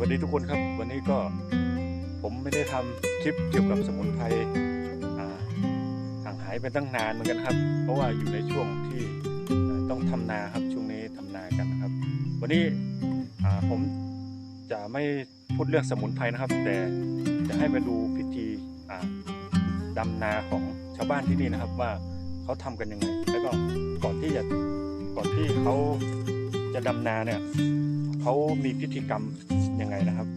วัสดีทุกคนครับ วันนี้ก็ผมไม่ได้ทำคลิปเกี่ยวกับสมุนไพรห่างหายไปตั้งนานเหมือนกันครับ เพราะว่าอยู่ในช่วงที่ต้องทำนาครับช่วงนี้ทำนากันนะครับ วันนี้ผมจะไม่พูดเรื่องสมุนไพรนะครับ แต่จะให้มาดูพิธีอ่าดำนาของชาวบ้านที่นี่นะครับว่าเขาทำกันยังไงแล้วก็ก่อนที่จะก่อนที่เขาจะดำนาเนี่ยเขามีพิธีกรรม ยังไงนะครับ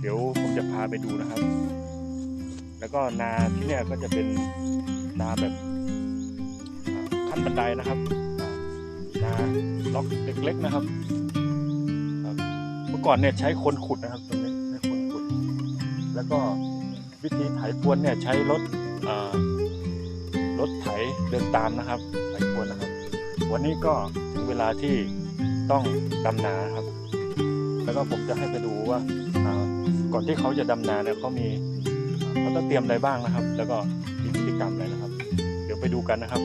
เดี๋ยวผมจะพาไปดูนะครับ แล้วก็นาที่เนี่ยก็จะเป็นนาแบบขั้นบันไดนะครับนาล็อกเล็กๆนะครับเมื่อก่อนเนี่ยใช้คนขุดนะครับตรงนี้ใช้คนขุด แล้วก็วิธีไถพรวนเนี่ยใช้รถรถไถเดินตามนะครับไถพรวนนะครับ วันนี้ก็ถึงเวลาที่ต้องดำนาครับ แล้วก็ผมจะให้ไปดูว่าก่อนที่เขาจะดำนาเนี่ยเขามีเขาต้องเตรียมอะไรบ้างนะครับ แล้วก็มีพฤติกรรมอะไรนะครับ เดี๋ยวไปดูกันนะครับ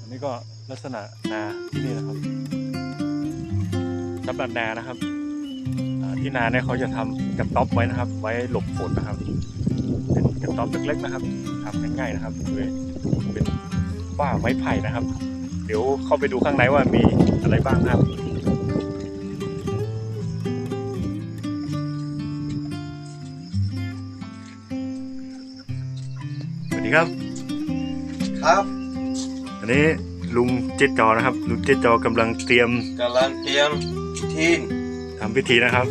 อันนี้ก็ลักษณะนาที่นี่นะครับสำหรับนานะครับที่นาเนี่ยเขาจะทำกระต๊อบไว้นะครับ ไว้หลบฝนนะครับ เป็นกระต๊อบเล็กๆนะครับทำง่ายๆนะครับเป็น ว่าไม้ไผ่นะครับ เดี๋ยวเข้าไปดูข้างในว่ามีอะไรบ้างนะครับสวัสดีครับ ครับอันนี้ลุงเจดจอนะครับ ลุงเจดจอกำลังเตรียมกำลังเตรียมทีนทำพิธีนะครับ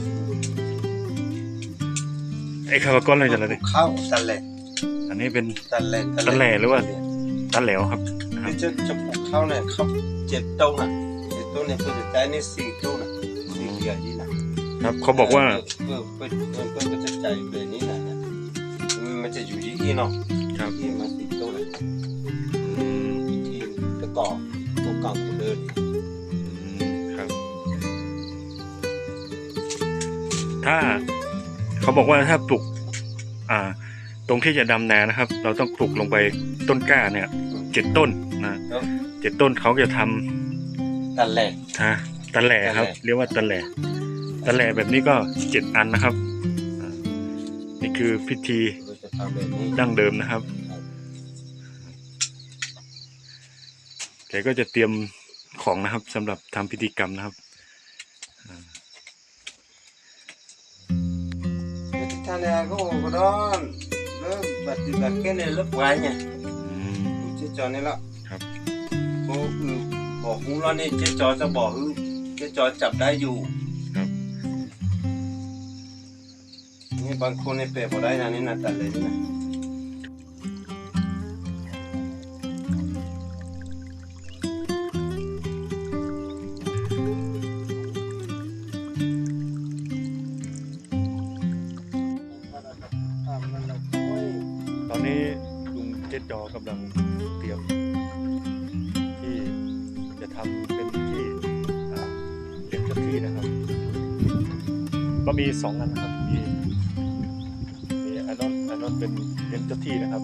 ไอ้ข้าวก้อนอะไรจะอะไรดิข้าวตะแหลอันนี้เป็นตะแหลตะแหล่หรือว่า ตะแหลวครับที่จะจะปลูกข้าวเนี่ยข้าวเจ็ดต้นอะเจ็ดต้นเนี่ยเพื่อจะใช้ในสี่ต้นอะสี่ใหญ่นี่นะครับเขาบอกว่าเพื่อเพื่อเพื่อเพื่อจะใจแบบนี้นะเนี่ยมันจะอยู่ที่อีเนาะครับที่มาสี่ต้นเลยอืมที่ตะกอบตัวกลางกูเดินครับถ้าเขาบอกว่าถ้าปลูกอ่าตรงที่จะดำนานะครับ เราต้องปลูกลงไปต้นกล้าเนี่ย เจ็ดต้นนะเจ็ดต้นเขาจะทำตะแหลฮะตะแหล่ครับตะแหล่เรียกว่าตะแหล่ตะแหล่แบบนี้ก็เจ็ดอันนะครับอ่านี่คือพิธีเราจะทำแบบนี้ดั้งเดิมนะครับแกก็จะเตรียมของนะครับสำหรับทำพิธีกรรมนะครับท่านเนี่ยก็ก็ร้อนเริ่มปฏิบัติแค่ในรถไว้เนี่ยอืมเจ๊จอนี่ละครับก็คือบอกฮูแล้วนี่เจ๊จอจะบอกคือเจ๊จอจับได้อยู่ครับนี่บางคนนี่เปรย์บ่ได้นะนี่นะตัดเลยนี่นะ ก็มีสองอันนะครับมีมีอันนั้นอันนั้นเป็นเลี้ยงเจ้าที่นะครับ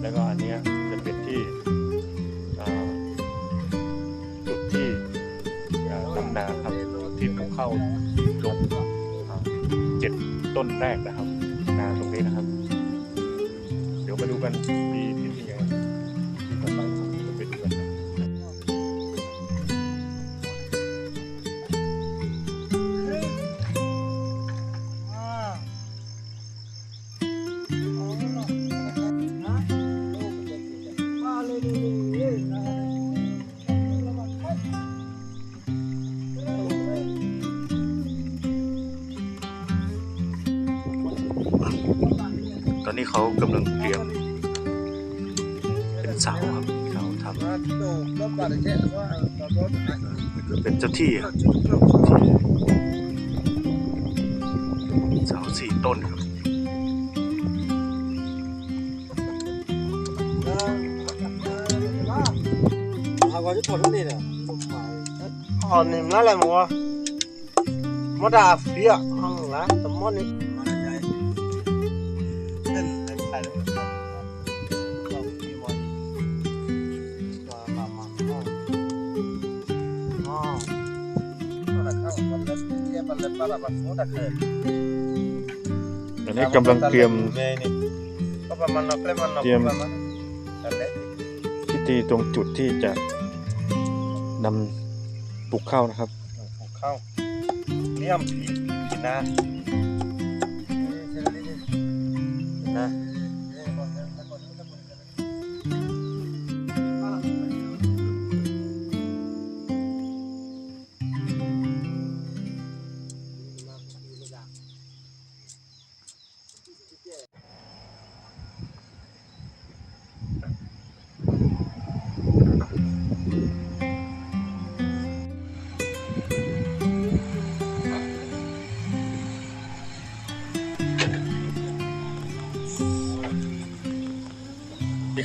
แล้วก็อันเนี้ยจะเป็นที่จุดที่อ่าดำนาครับที่ปลูกข้าลงเจ็ดต้นแรกนะครับ นาตรงนี้นะครับ เดี๋ยวมาดูกันมี กำลังเตรียม เป็นเสาครับเสาทำเป็นเจ้าที่ครับเสาสี่ต้นครับอ๋อนี่มันอะไรมั้วมาดาฟียห้องละแต่มอนี่ อันนี้กำลังเตรียมเตรียมพิธีตรงจุดที่จะนำปลูกข้าวนะครับปลูกข้าวเลี้ยมผีนะ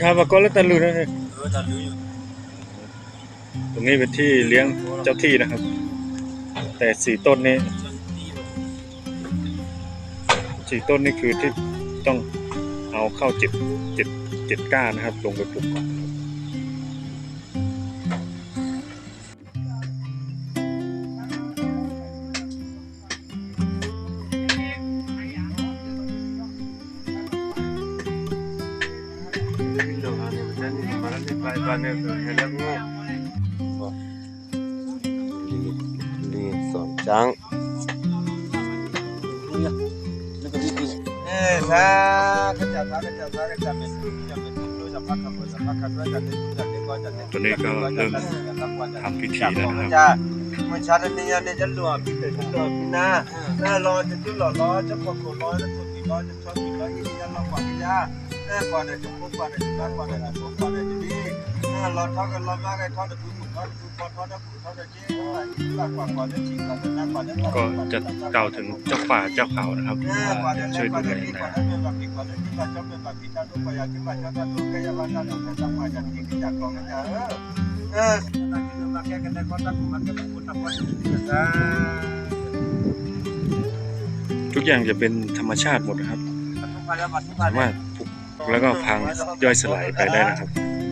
ครับมาก็แล้วตะลุนะเออจะรู้อยู่ตรงนี้เป็นที่เลี้ยงเจ้าที่นะครับ แต่สี่ต้นนี้สี่ต้นนี้คือที่ต้องเอาเข้าเจ็ดเจ็ดเจ็ดก้านนะครับ ลงไปปลูกก่อน มันนี่ไปบ้านเนี่ยเห็นแล้วงูลีสอนจังเอ้ถ้าก็จะถ้าก็จะถ้าก็จะเป็นจะเป็นรู้จะพักกับจะพักกับจะเป็นจะเป็นก็จะตอนนี้ก็เริ่มทำพิธีแล้วนะครับจะมันชาตินี้เนี่ยจะหลวมพิเศษหลวมพินาเออรอจะจุดหล่อรอจะกดกดรอจะกดติดรอจะชอบติดรอที่จะรอกว่าที่จะเออก่อนจะพบก่อนจะมาก่อนจะพบก่อนจะดีเออรอทอกันรอมาไงทอดจะถูกทอดถูกทอดทอ ดจะถูกทอดจะเจ๊ก่อนก่อนก่อนจะชิงก่อนจะนั่งก่อนจะก็จะกล่าวถึงเจ้าป่าเจ้าเขานะครับเออก่อนจะช่วยก่ดูอนแลจะดีก่อนะนจะเป็นแบบนี้ก่อนจะดีก่อนจะเป็นแบบนี้จะต้องไปอยากจะไปจะต้องไปอยากจะจะต้องจะมาจะดีจะกองจะเออเออนั่นคือมาแก้กันในความรักมันก็เป็นคนทำความดีนะ ทุกอย่างจะเป็นธรรมชาติหมดนะครับ สามารถปลูกแล้วก็พังย่อยสลายไปได้นะครับ เ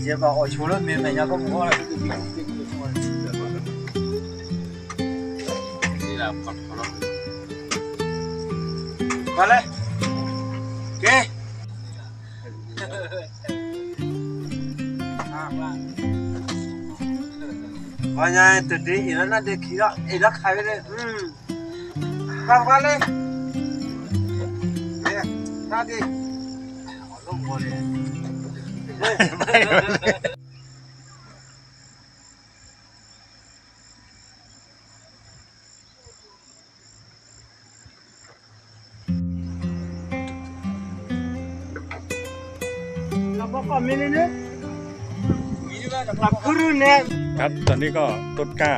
이제 막 어, 저런 매매냐 그럼 뭐라 그렇게 미국적인 거 정말 진짜 많아. Vale. ¿Qué? Vaya, entendí. Y la de Kira, y la cabe de. Vale. Mira, nadie. No, no, no. ไม่ไมีเนื้อครับตอนนี้ก็ต้นกล้า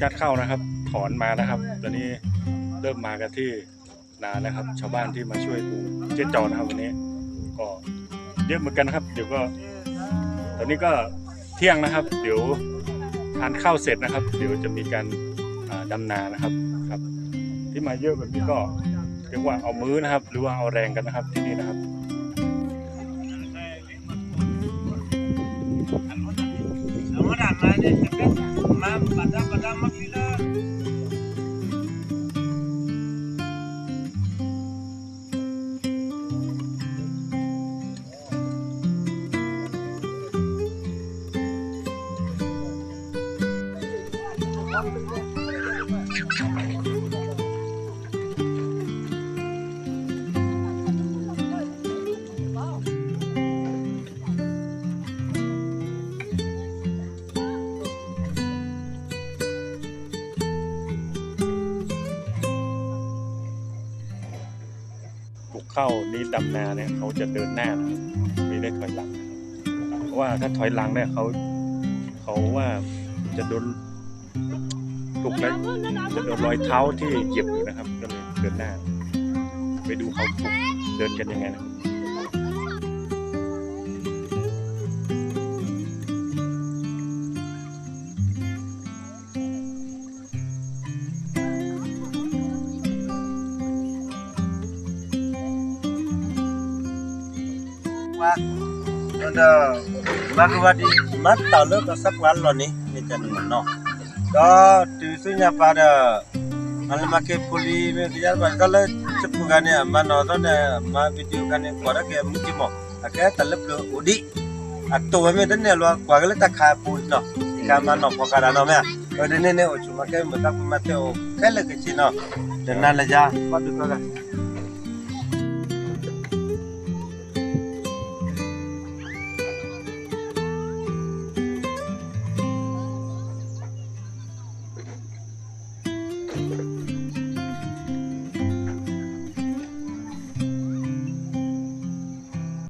กัดเข้านะครับ ถอนมานะครับ ตอนนี้เริ่มมากันที่นานะครับ ชาวบ้านที่มาช่วยปูเจ๊จอนะครับวันนี้ก็ เยอะเหมือนกันนะครับ เดี๋ยวก็ ตอนนี้ก็เที่ยงนะครับ เดี๋ยวทานข้าวเสร็จนะครับ เดี๋ยวจะมีการอ่าดำนานะครับครับ ที่มาเยอะแบบนี้ก็เรียกว่าเอามื้อนะครับ หรือว่าเอาแรงกันนะครับที่นี่นะครับ Ahora, madre, más, para, para, más fila. ปลู เข้านี้ดำนาเนี่ยเขาจะเดินหน้านะไม่ได้ถอยหลังว่าถ้าถอยหลังเนี่ยเขาเขาว่าจะโดนถูกแล้วจะโดนรอยเท้าที่เหยียบอยู่นะครับ ก็เลยเดินหน้า ไปดูเขาเดินกันยังไงนะ ada magwadi mata lo to sakwal lo ni ni tan no to tisunya pada kalau pakai puli media kalau cepu ya mana tuh nih, ma video kan yang kuara kayak mungkin mau. Akhirnya telep lo udi atau apa dan ya lo kuara tak kaya pun no. Ikan mana pokaran no ya. Udah nih nih oh, cuma kayak mereka pun mati oh kayak lagi cina dan nalaja padu kagak